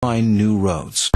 find new roads.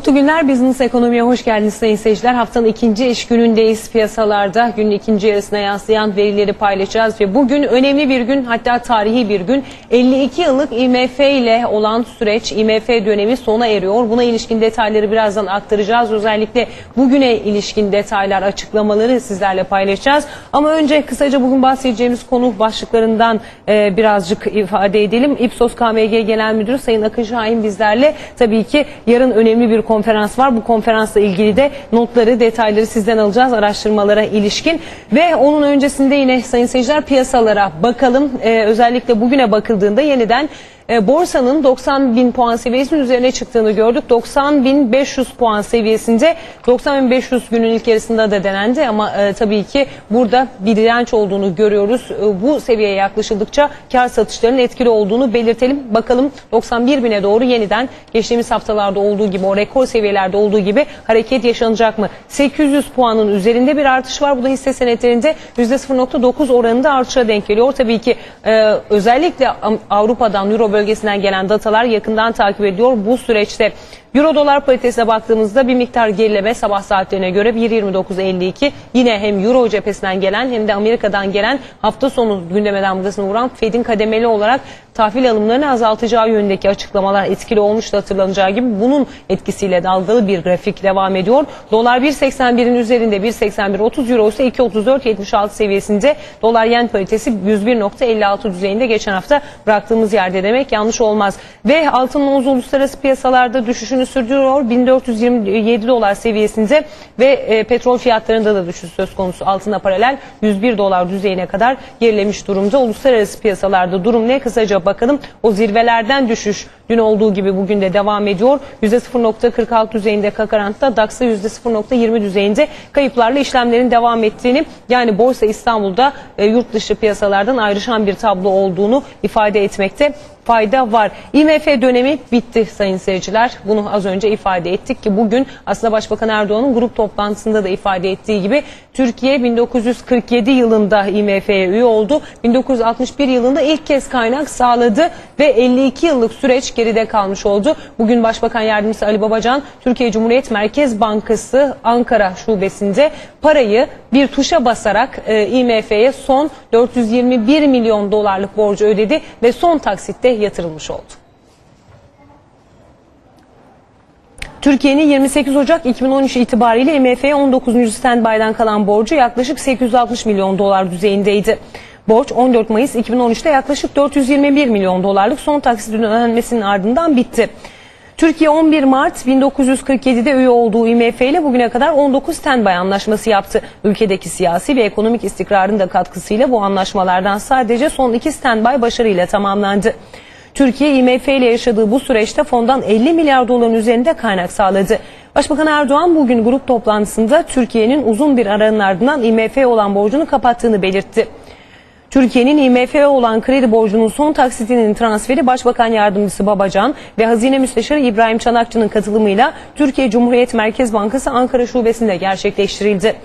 Mutlu günler Business Ekonomi'ye hoş geldiniz sayın seyirciler. Haftanın ikinci iş günündeyiz piyasalarda. Günün ikinci yarısına yansıyan verileri paylaşacağız ve bugün önemli bir gün hatta tarihi bir gün. 52 yıllık IMF ile olan süreç IMF dönemi sona eriyor. Buna ilişkin detayları birazdan aktaracağız. Özellikle bugüne ilişkin detaylar açıklamaları sizlerle paylaşacağız. Ama önce kısaca bugün bahsedeceğimiz konu başlıklarından e, birazcık ifade edelim. İpsos KMG Genel Müdürü Sayın Akın Şahin bizlerle tabii ki yarın önemli bir konferans var. Bu konferansla ilgili de notları, detayları sizden alacağız araştırmalara ilişkin. Ve onun öncesinde yine sayın seyirciler piyasalara bakalım. Ee, özellikle bugüne bakıldığında yeniden e, borsanın 90 bin puan seviyesinin üzerine çıktığını gördük. 90 bin 500 puan seviyesinde 90 bin 500 günün ilk yarısında da denendi ama e, tabii ki burada bir direnç olduğunu görüyoruz. E, bu seviyeye yaklaşıldıkça kar satışlarının etkili olduğunu belirtelim. Bakalım 91 bine doğru yeniden geçtiğimiz haftalarda olduğu gibi o rekor seviyelerde olduğu gibi hareket yaşanacak mı? 800 puanın üzerinde bir artış var. Bu da hisse senetlerinde %0.9 oranında artışa denk geliyor. Tabii ki özellikle Avrupa'dan Euro bölgesinden gelen datalar yakından takip ediyor. Bu süreçte Euro dolar paritesine baktığımızda bir miktar gerileme sabah saatlerine göre 1.29.52 yine hem Euro cephesinden gelen hem de Amerika'dan gelen hafta sonu gündeme damgasını vuran Fed'in kademeli olarak tahvil alımlarını azaltacağı yönündeki açıklamalar etkili olmuştu hatırlanacağı gibi bunun etkisiyle dalgalı bir grafik devam ediyor. Dolar 1.81'in üzerinde 1.81.30 Euro ise 2.34.76 seviyesinde dolar yen paritesi 101.56 düzeyinde geçen hafta bıraktığımız yerde demek yanlış olmaz. Ve altın uluslararası piyasalarda düşüşünü sürdürüyor 1427 dolar seviyesinde ve e, petrol fiyatlarında da düşüş söz konusu altına paralel 101 dolar düzeyine kadar gerilemiş durumda. Uluslararası piyasalarda durum ne kısaca bakalım. O zirvelerden düşüş dün olduğu gibi bugün de devam ediyor. %0.46 düzeyinde Kakarant'ta DAX'ta %0.20 düzeyinde kayıplarla işlemlerin devam ettiğini yani Borsa İstanbul'da e, yurt dışı piyasalardan ayrışan bir tablo olduğunu ifade etmekte fayda var. IMF dönemi bitti sayın seyirciler. Bunu az önce ifade ettik ki bugün aslında Başbakan Erdoğan'ın grup toplantısında da ifade ettiği gibi Türkiye 1947 yılında IMF'ye üye oldu. 1961 yılında ilk kez kaynak sağladı ve 52 yıllık süreç geride kalmış oldu. Bugün Başbakan Yardımcısı Ali Babacan Türkiye Cumhuriyet Merkez Bankası Ankara şubesinde parayı bir tuşa basarak e, IMF'ye son 421 milyon dolarlık borcu ödedi ve son taksitte yatırılmış oldu. Türkiye'nin 28 Ocak 2013 itibariyle IMF'ye 19. standby'dan kalan borcu yaklaşık 860 milyon dolar düzeyindeydi. Borç 14 Mayıs 2013'te yaklaşık 421 milyon dolarlık son taksitin ödenmesinin ardından bitti. Türkiye 11 Mart 1947'de üye olduğu IMF ile bugüne kadar 19 standby anlaşması yaptı. Ülkedeki siyasi ve ekonomik istikrarın da katkısıyla bu anlaşmalardan sadece son iki standby başarıyla tamamlandı. Türkiye IMF ile yaşadığı bu süreçte fondan 50 milyar doların üzerinde kaynak sağladı. Başbakan Erdoğan bugün grup toplantısında Türkiye'nin uzun bir aranın ardından IMF'ye olan borcunu kapattığını belirtti. Türkiye'nin IMF'ye olan kredi borcunun son taksitinin transferi Başbakan Yardımcısı Babacan ve Hazine Müsteşarı İbrahim Çanakçı'nın katılımıyla Türkiye Cumhuriyet Merkez Bankası Ankara Şubesi'nde gerçekleştirildi.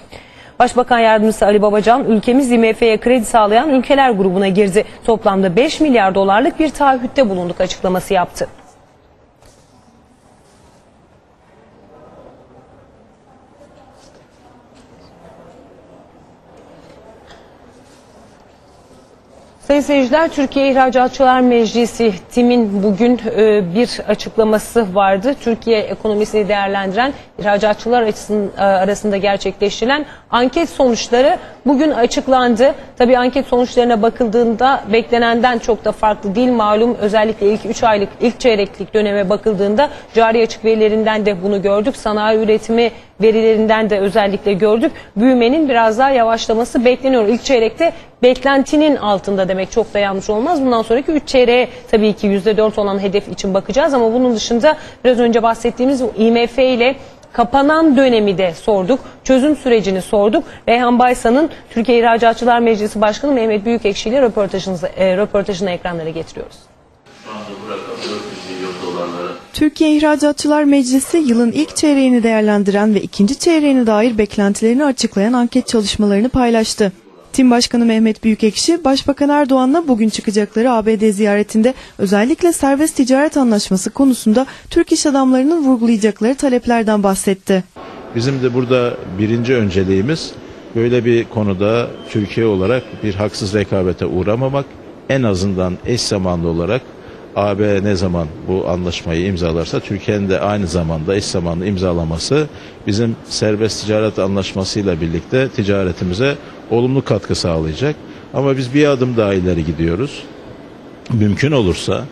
Başbakan Yardımcısı Ali Babacan ülkemiz IMF'ye kredi sağlayan ülkeler grubuna girdi. Toplamda 5 milyar dolarlık bir taahhütte bulunduk açıklaması yaptı. Sayın seyirciler, Türkiye İhracatçılar Meclisi TİM'in bugün e, bir açıklaması vardı. Türkiye ekonomisini değerlendiren ihracatçılar açısın, e, arasında gerçekleştirilen anket sonuçları bugün açıklandı. Tabii anket sonuçlarına bakıldığında beklenenden çok da farklı değil. Malum özellikle ilk 3 aylık, ilk çeyreklik döneme bakıldığında cari açık verilerinden de bunu gördük. Sanayi üretimi verilerinden de özellikle gördük. Büyümenin biraz daha yavaşlaması bekleniyor. İlk çeyrekte beklentinin altında demek çok da yanlış olmaz. Bundan sonraki 3 çeyreğe tabii ki %4 olan hedef için bakacağız ama bunun dışında biraz önce bahsettiğimiz IMF ile kapanan dönemi de sorduk. Çözüm sürecini sorduk. Reyhan Baysan'ın Türkiye İhracatçılar Meclisi Başkanı Mehmet Büyükekşi ile röportajını, e, röportajını ekranlara getiriyoruz. 400 milyon dolarlara Türkiye İhracatçılar Meclisi yılın ilk çeyreğini değerlendiren ve ikinci çeyreğine dair beklentilerini açıklayan anket çalışmalarını paylaştı. Tim Başkanı Mehmet Büyükekşi, Başbakan Erdoğan'la bugün çıkacakları ABD ziyaretinde özellikle serbest ticaret anlaşması konusunda Türk iş adamlarının vurgulayacakları taleplerden bahsetti. Bizim de burada birinci önceliğimiz böyle bir konuda Türkiye olarak bir haksız rekabete uğramamak. En azından eş zamanlı olarak AB ne zaman bu anlaşmayı imzalarsa Türkiye'nin de aynı zamanda eş zamanlı imzalaması bizim serbest ticaret anlaşmasıyla birlikte ticaretimize olumlu katkı sağlayacak. Ama biz bir adım daha ileri gidiyoruz. Mümkün olursa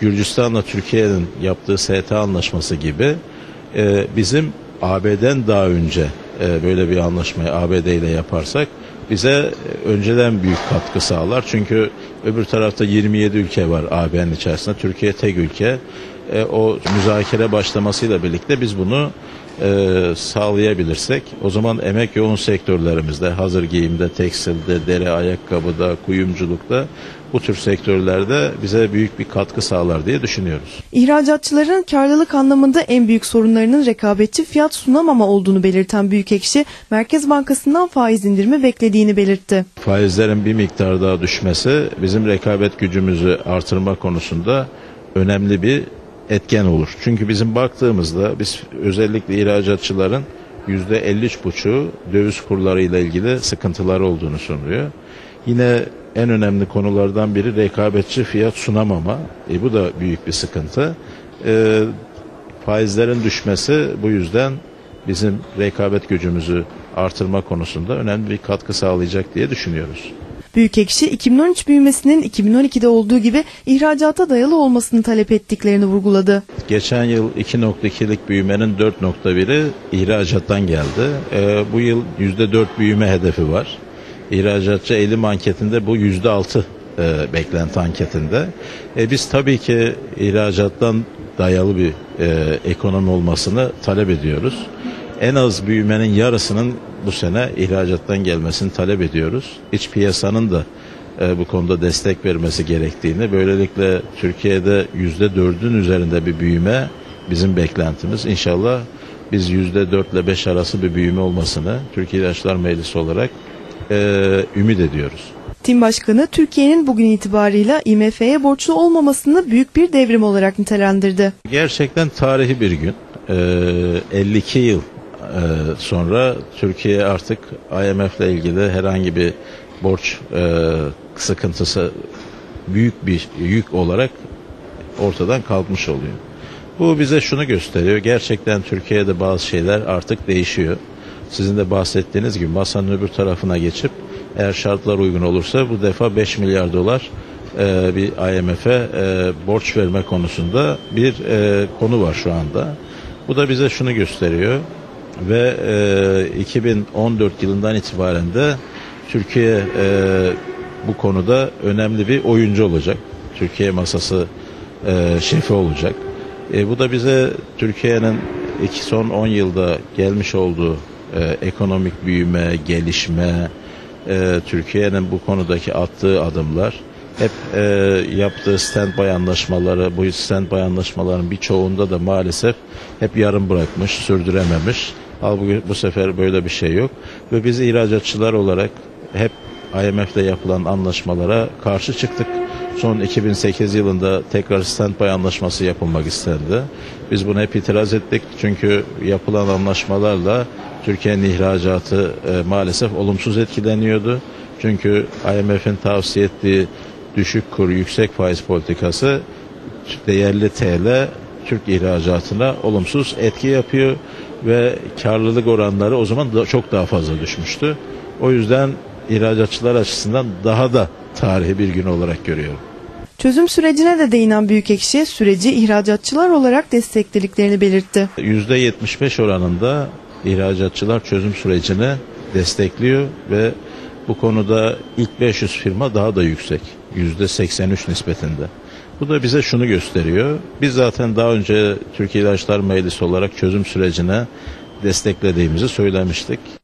Gürcistan'la Türkiye'nin yaptığı STA anlaşması gibi e, bizim AB'den daha önce e, böyle bir anlaşmayı ABD ile yaparsak bize e, önceden büyük katkı sağlar. Çünkü öbür tarafta 27 ülke var AB'nin içerisinde. Türkiye tek ülke. E, o müzakere başlamasıyla birlikte biz bunu e, sağlayabilirsek o zaman emek yoğun sektörlerimizde hazır giyimde, tekstilde, deri ayakkabıda, kuyumculukta bu tür sektörlerde bize büyük bir katkı sağlar diye düşünüyoruz. İhracatçıların karlılık anlamında en büyük sorunlarının rekabetçi fiyat sunamama olduğunu belirten Büyükekşi, Merkez Bankası'ndan faiz indirimi beklediğini belirtti. Faizlerin bir miktar daha düşmesi bizim rekabet gücümüzü artırma konusunda önemli bir etken olur. Çünkü bizim baktığımızda biz özellikle ihracatçıların %53,5'u döviz kurlarıyla ilgili sıkıntılar olduğunu sunuyor. Yine en önemli konulardan biri rekabetçi fiyat sunamama. E, bu da büyük bir sıkıntı. E, faizlerin düşmesi bu yüzden bizim rekabet gücümüzü artırma konusunda önemli bir katkı sağlayacak diye düşünüyoruz. Büyükekşi 2013 büyümesinin 2012'de olduğu gibi ihracata dayalı olmasını talep ettiklerini vurguladı. Geçen yıl 2.2'lik büyümenin 4.1'i ihracattan geldi. Ee, bu yıl %4 büyüme hedefi var. İhracatçı eğilim anketinde bu %6 e, beklenti anketinde. E, biz tabii ki ihracattan dayalı bir e, ekonomi olmasını talep ediyoruz. En az büyümenin yarısının bu sene ihracattan gelmesini talep ediyoruz. İç piyasanın da e, bu konuda destek vermesi gerektiğini, böylelikle Türkiye'de yüzde dördün üzerinde bir büyüme bizim beklentimiz. İnşallah biz yüzde dört ile beş arası bir büyüme olmasını Türkiye İlaçlar Meclisi olarak e, ümit ediyoruz. Tim Başkanı Türkiye'nin bugün itibarıyla IMF'ye borçlu olmamasını büyük bir devrim olarak nitelendirdi. Gerçekten tarihi bir gün. E, 52 yıl e, sonra Türkiye artık IMF ile ilgili herhangi bir borç e, sıkıntısı büyük bir yük olarak ortadan kalkmış oluyor. Bu bize şunu gösteriyor. Gerçekten Türkiye'de bazı şeyler artık değişiyor. Sizin de bahsettiğiniz gibi masanın öbür tarafına geçip eğer şartlar uygun olursa bu defa 5 milyar dolar e, bir IMF'e e, borç verme konusunda bir e, konu var şu anda. Bu da bize şunu gösteriyor ve e, 2014 yılından itibaren de Türkiye e, bu konuda önemli bir oyuncu olacak. Türkiye masası e, şefi olacak. E, bu da bize Türkiye'nin iki son 10 yılda gelmiş olduğu e, ekonomik büyüme, gelişme, e, Türkiye'nin bu konudaki attığı adımlar hep e, yaptığı standby anlaşmaları, bu standby anlaşmaların birçoğunda da maalesef hep yarım bırakmış, sürdürememiş. Halbuki bu sefer böyle bir şey yok. Ve biz ihracatçılar olarak hep IMF'le yapılan anlaşmalara karşı çıktık. Son 2008 yılında tekrar standby anlaşması yapılmak istendi. Biz buna hep itiraz ettik. Çünkü yapılan anlaşmalarla Türkiye'nin ihracatı e, maalesef olumsuz etkileniyordu. Çünkü IMF'in tavsiye ettiği düşük kur, yüksek faiz politikası değerli TL Türk ihracatına olumsuz etki yapıyor ve karlılık oranları o zaman da çok daha fazla düşmüştü. O yüzden ihracatçılar açısından daha da tarihi bir gün olarak görüyorum. Çözüm sürecine de değinen Büyükekşi süreci ihracatçılar olarak desteklediklerini belirtti. %75 oranında ihracatçılar çözüm sürecini destekliyor ve bu konuda ilk 500 firma daha da yüksek. %83 nispetinde. Bu da bize şunu gösteriyor. Biz zaten daha önce Türkiye İlaçlar Meclisi olarak çözüm sürecine desteklediğimizi söylemiştik.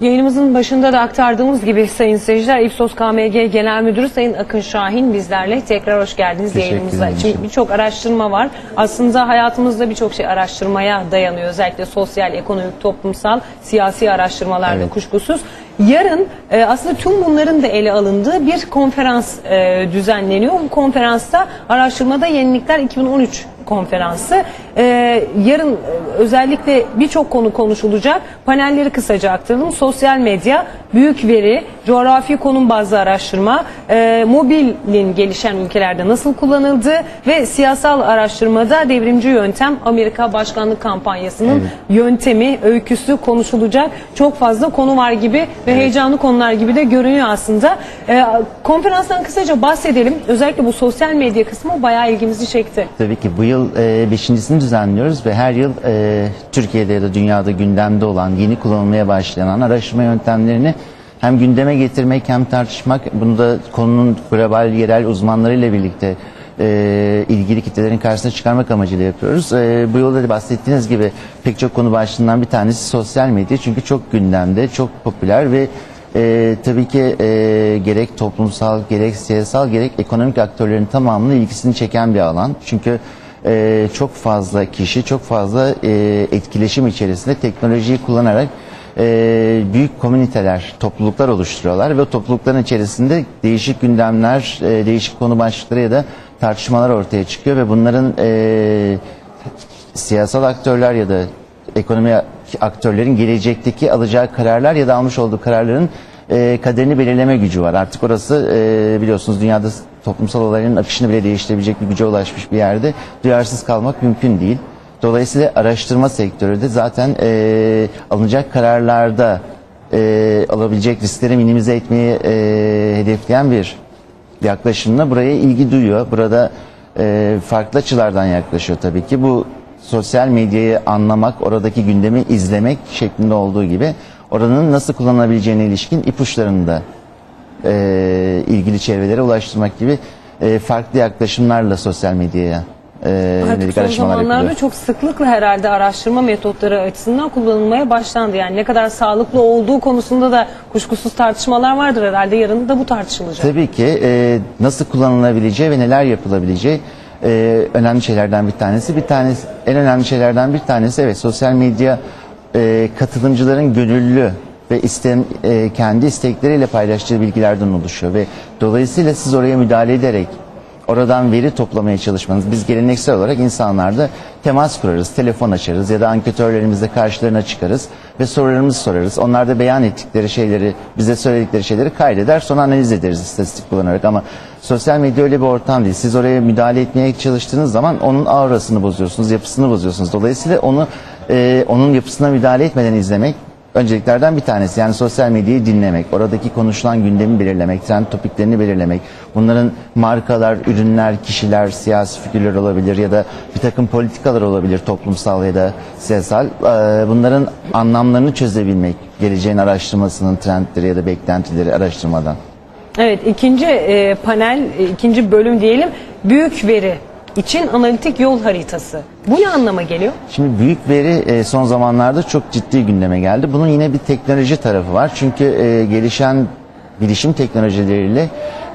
Yayınımızın başında da aktardığımız gibi sayın seyirciler Ipsos KMG Genel Müdürü Sayın Akın Şahin bizlerle tekrar hoş geldiniz Teşekkür yayınımıza. Çünkü birçok araştırma var. Aslında hayatımızda birçok şey araştırmaya dayanıyor. Özellikle sosyal, ekonomik, toplumsal, siyasi araştırmalarda Evet. kuşkusuz. Yarın e, aslında tüm bunların da ele alındığı bir konferans e, düzenleniyor. Bu konferansta araştırmada yenilikler 2013 konferansı. E, yarın e, özellikle birçok konu konuşulacak. Panelleri kısaca aktaralım. Sosyal medya, büyük veri, coğrafi konum bazlı araştırma, e, mobilin gelişen ülkelerde nasıl kullanıldığı ve siyasal araştırmada devrimci yöntem Amerika başkanlık kampanyasının yöntemi, öyküsü konuşulacak. Çok fazla konu var gibi ve heyecanlı konular gibi de görünüyor aslında. E, konferanstan kısaca bahsedelim. Özellikle bu sosyal medya kısmı bayağı ilgimizi çekti. Tabii ki bu yıl e, beşincisini düzenliyoruz ve her yıl e, Türkiye'de ya da dünyada gündemde olan, yeni kullanılmaya başlayan araştırma yöntemlerini hem gündeme getirmek hem tartışmak, bunu da konunun global, yerel uzmanlarıyla birlikte e, ilgili kitlelerin karşısına çıkarmak amacıyla yapıyoruz. E, bu yolda da bahsettiğiniz gibi pek çok konu başlığından bir tanesi sosyal medya çünkü çok gündemde, çok popüler ve e, tabii ki e, gerek toplumsal, gerek siyasal, gerek ekonomik aktörlerin tamamını ilgisini çeken bir alan. Çünkü e, çok fazla kişi, çok fazla e, etkileşim içerisinde teknolojiyi kullanarak e, büyük komüniteler, topluluklar oluşturuyorlar ve toplulukların içerisinde değişik gündemler, e, değişik konu başlıkları ya da tartışmalar ortaya çıkıyor ve bunların e, siyasal aktörler ya da ekonomi aktörlerin gelecekteki alacağı kararlar ya da almış olduğu kararların e, kaderini belirleme gücü var. Artık orası e, biliyorsunuz dünyada toplumsal olayların akışını bile değiştirebilecek bir güce ulaşmış bir yerde duyarsız kalmak mümkün değil. Dolayısıyla araştırma sektörü de zaten e, alınacak kararlarda e, alabilecek riskleri minimize etmeyi e, hedefleyen bir yaklaşımla buraya ilgi duyuyor. Burada e, farklı açılardan yaklaşıyor tabii ki. Bu sosyal medyayı anlamak, oradaki gündemi izlemek şeklinde olduğu gibi oranın nasıl kullanılabileceğine ilişkin ipuçlarını da e, ilgili çevrelere ulaştırmak gibi e, farklı yaklaşımlarla sosyal medyaya e, Artık son zamanlarda yapılıyor. çok sıklıkla herhalde araştırma metotları açısından kullanılmaya başlandı. Yani ne kadar sağlıklı olduğu konusunda da kuşkusuz tartışmalar vardır herhalde. Yarın da bu tartışılacak. Tabii ki e, nasıl kullanılabileceği ve neler yapılabileceği e, önemli şeylerden bir tanesi. Bir tanesi en önemli şeylerden bir tanesi evet sosyal medya e, katılımcıların gönüllü ve istem, e, kendi istekleriyle paylaştığı bilgilerden oluşuyor ve dolayısıyla siz oraya müdahale ederek oradan veri toplamaya çalışmanız. Biz geleneksel olarak insanlarda temas kurarız, telefon açarız ya da anketörlerimizle karşılarına çıkarız ve sorularımızı sorarız. Onlar da beyan ettikleri şeyleri, bize söyledikleri şeyleri kaydeder sonra analiz ederiz istatistik kullanarak ama sosyal medya öyle bir ortam değil. Siz oraya müdahale etmeye çalıştığınız zaman onun aurasını bozuyorsunuz, yapısını bozuyorsunuz. Dolayısıyla onu e, onun yapısına müdahale etmeden izlemek önceliklerden bir tanesi. Yani sosyal medyayı dinlemek, oradaki konuşulan gündemi belirlemek, trend topiklerini belirlemek. Bunların markalar, ürünler, kişiler, siyasi figürler olabilir ya da bir takım politikalar olabilir toplumsal ya da siyasal. Ee, Bunların anlamlarını çözebilmek, geleceğin araştırmasının trendleri ya da beklentileri araştırmadan. Evet ikinci e, panel, e, ikinci bölüm diyelim büyük veri için analitik yol haritası. Bu ne anlama geliyor? Şimdi büyük veri e, son zamanlarda çok ciddi gündeme geldi. Bunun yine bir teknoloji tarafı var. Çünkü e, gelişen bilişim teknolojileriyle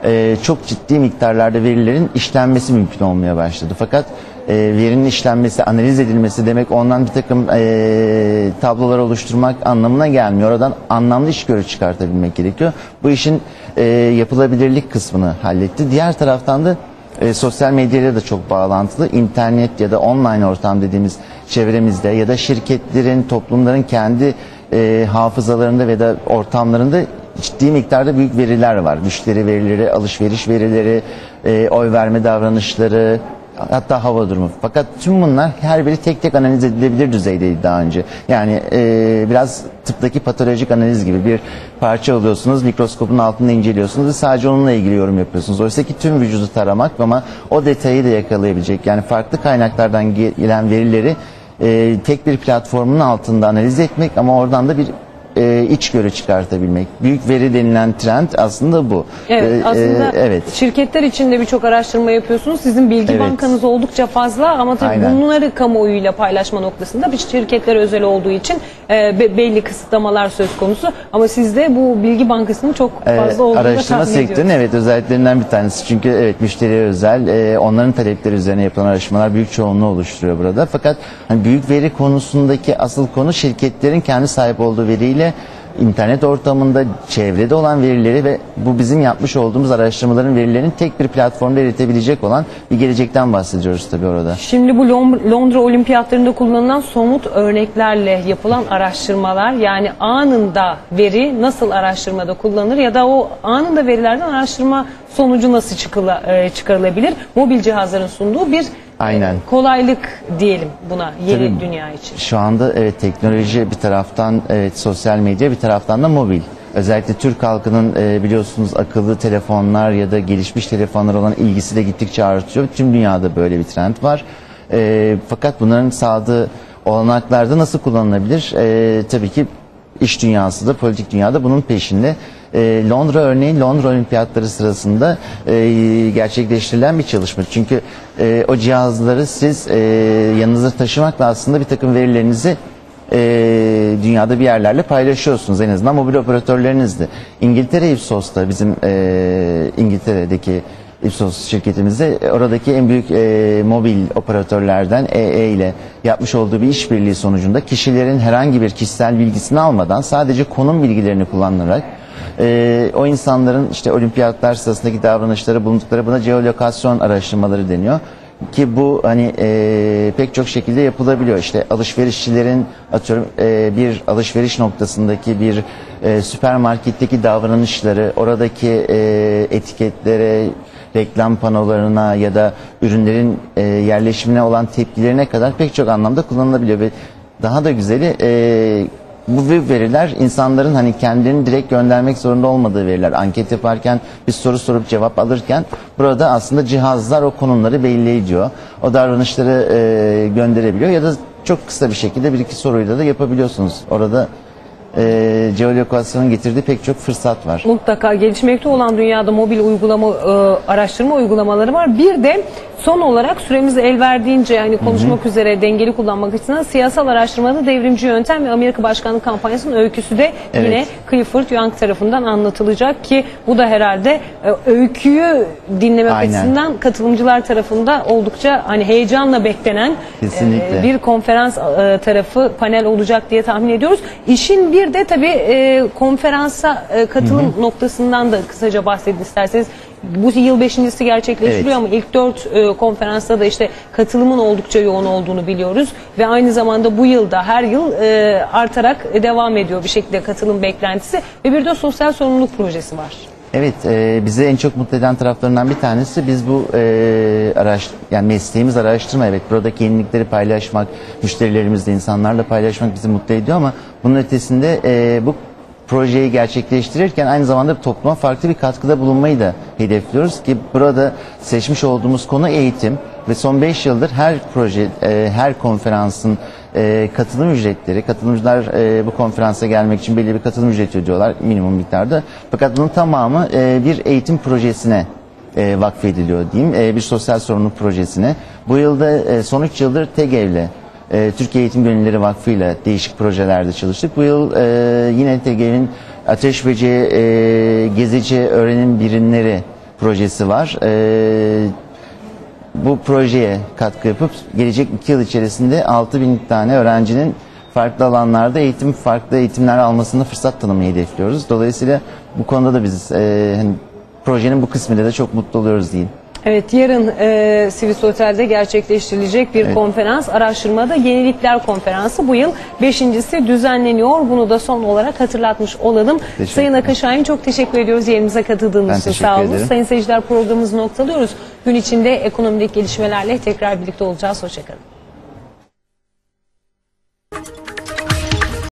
e, çok ciddi miktarlarda verilerin işlenmesi mümkün olmaya başladı. Fakat verinin işlenmesi, analiz edilmesi demek ondan bir takım tablolar oluşturmak anlamına gelmiyor. Oradan anlamlı iş görü çıkartabilmek gerekiyor. Bu işin yapılabilirlik kısmını halletti. Diğer taraftan da e, sosyal medyayla da çok bağlantılı. İnternet ya da online ortam dediğimiz çevremizde ya da şirketlerin, toplumların kendi e, hafızalarında ve da ortamlarında ciddi miktarda büyük veriler var. Müşteri verileri, alışveriş verileri, e, oy verme davranışları, hatta hava durumu. Fakat tüm bunlar her biri tek tek analiz edilebilir düzeydeydi daha önce. Yani e, biraz tıptaki patolojik analiz gibi bir parça alıyorsunuz, mikroskopun altında inceliyorsunuz ve sadece onunla ilgili yorum yapıyorsunuz. Oysa ki tüm vücudu taramak ama o detayı da yakalayabilecek. Yani farklı kaynaklardan ge- gelen verileri e, tek bir platformun altında analiz etmek ama oradan da bir içgörü çıkartabilmek. Büyük veri denilen trend aslında bu. Evet Ee, aslında e, evet. şirketler için de birçok araştırma yapıyorsunuz. Sizin bilgi Evet. bankanız oldukça fazla ama tabii Aynen. bunları kamuoyuyla paylaşma noktasında bir şirketlere özel olduğu için e, be- belli kısıtlamalar söz konusu. Ama sizde bu bilgi bankasının çok fazla Evet, olduğunu da araştırma tahmin sektörünün evet özelliklerinden bir tanesi. Çünkü evet müşteriye özel, e, onların talepleri üzerine yapılan araştırmalar büyük çoğunluğu oluşturuyor burada. Fakat hani büyük veri konusundaki asıl konu şirketlerin kendi sahip olduğu veriyle internet ortamında çevrede olan verileri ve bu bizim yapmış olduğumuz araştırmaların verilerini tek bir platformda eritebilecek olan bir gelecekten bahsediyoruz tabii orada. Şimdi bu Londra olimpiyatlarında kullanılan somut örneklerle yapılan araştırmalar yani anında veri nasıl araştırmada kullanılır ya da o anında verilerden araştırma sonucu nasıl e, çıkarılabilir? Mobil cihazların sunduğu bir Aynen. e, kolaylık diyelim buna yeni Tabii. dünya için. Şu anda evet teknoloji bir taraftan evet sosyal medya bir taraftan da mobil. Özellikle Türk halkının e, biliyorsunuz akıllı telefonlar ya da gelişmiş telefonlar olan ilgisi de gittikçe artıyor. Tüm dünyada böyle bir trend var. E, fakat bunların sağladığı olanaklarda nasıl kullanılabilir? E, tabii ki iş dünyası da politik dünyada bunun peşinde. E, Londra örneğin Londra Olimpiyatları sırasında e, gerçekleştirilen bir çalışma. Çünkü e, o cihazları siz e, yanınızda taşımakla aslında bir takım verilerinizi dünyada bir yerlerle paylaşıyorsunuz en azından mobil operatörlerinizle. İngiltere Ipsos'ta bizim e, İngiltere'deki Ipsos şirketimizde oradaki en büyük e, mobil operatörlerden EE ile yapmış olduğu bir işbirliği sonucunda kişilerin herhangi bir kişisel bilgisini almadan sadece konum bilgilerini kullanarak e, o insanların işte olimpiyatlar sırasındaki davranışları bulundukları buna geolokasyon araştırmaları deniyor ki bu hani e, pek çok şekilde yapılabiliyor. İşte alışverişçilerin atıyorum e, bir alışveriş noktasındaki bir e, süpermarketteki davranışları, oradaki e, etiketlere, reklam panolarına ya da ürünlerin e, yerleşimine olan tepkilerine kadar pek çok anlamda kullanılabiliyor ve daha da güzeli e, bu veriler insanların hani kendilerini direkt göndermek zorunda olmadığı veriler. Anket yaparken bir soru sorup cevap alırken burada aslında cihazlar o konumları belli ediyor. O davranışları e, gönderebiliyor ya da çok kısa bir şekilde bir iki soruyla da yapabiliyorsunuz. Orada e, geolokasyonun getirdiği pek çok fırsat var. Mutlaka gelişmekte olan dünyada mobil uygulama e, araştırma uygulamaları var. Bir de son olarak süremiz el verdiğince yani konuşmak üzere dengeli kullanmak açısından siyasal araştırmada devrimci yöntem ve Amerika Başkanlığı kampanyasının öyküsü de Evet. yine Clifford Young tarafından anlatılacak ki bu da herhalde e, öyküyü dinlemek Aynen. açısından katılımcılar tarafında oldukça hani heyecanla beklenen Kesinlikle. e, bir konferans e, tarafı panel olacak diye tahmin ediyoruz. İşin bir de tabii e, konferansa e, katılım noktasından da kısaca bahsedin isterseniz. Bu yıl beşincisi gerçekleştiriyor Evet. ama ilk dört e, konferansta da işte katılımın oldukça yoğun olduğunu biliyoruz. Ve aynı zamanda bu yılda her yıl e, artarak devam ediyor bir şekilde katılım beklentisi. Ve bir de sosyal sorumluluk projesi var. Evet, e, bizi en çok mutlu eden taraflarından bir tanesi biz bu e, araş, yani mesleğimiz araştırma. Evet, buradaki yenilikleri paylaşmak, müşterilerimizle, insanlarla paylaşmak bizi mutlu ediyor ama bunun ötesinde e, bu projeyi gerçekleştirirken aynı zamanda topluma farklı bir katkıda bulunmayı da hedefliyoruz ki burada seçmiş olduğumuz konu eğitim ve son 5 yıldır her proje, e, her konferansın e, katılım ücretleri, katılımcılar e, bu konferansa gelmek için belli bir katılım ücreti ödüyorlar minimum miktarda. Fakat bunun tamamı e, bir eğitim projesine e, vakfediliyor diyeyim. E, bir sosyal sorumluluk projesine. Bu yılda e, son 3 yıldır TEGEV'le e, Türkiye Eğitim Gönülleri Vakfı ile değişik projelerde çalıştık. Bu yıl e, yine TEGEV'in Ateş Böceği e, Gezici Öğrenim Birimleri projesi var. E, bu projeye katkı yapıp gelecek iki yıl içerisinde 6000 tane öğrencinin farklı alanlarda eğitim, farklı eğitimler almasında fırsat tanımayı hedefliyoruz. Dolayısıyla bu konuda da biz e, hani projenin bu kısmıyla da çok mutlu oluyoruz diyeyim. Evet yarın e, Sivis Otel'de gerçekleştirilecek bir Evet. konferans araştırmada yenilikler konferansı bu yıl beşincisi düzenleniyor. Bunu da son olarak hatırlatmış olalım. Sayın. Akaşahin çok teşekkür ediyoruz yerimize katıldığınız için sağ olun. ederim. Sayın seyirciler programımızı noktalıyoruz. Gün içinde ekonomideki gelişmelerle tekrar birlikte olacağız. Hoşçakalın.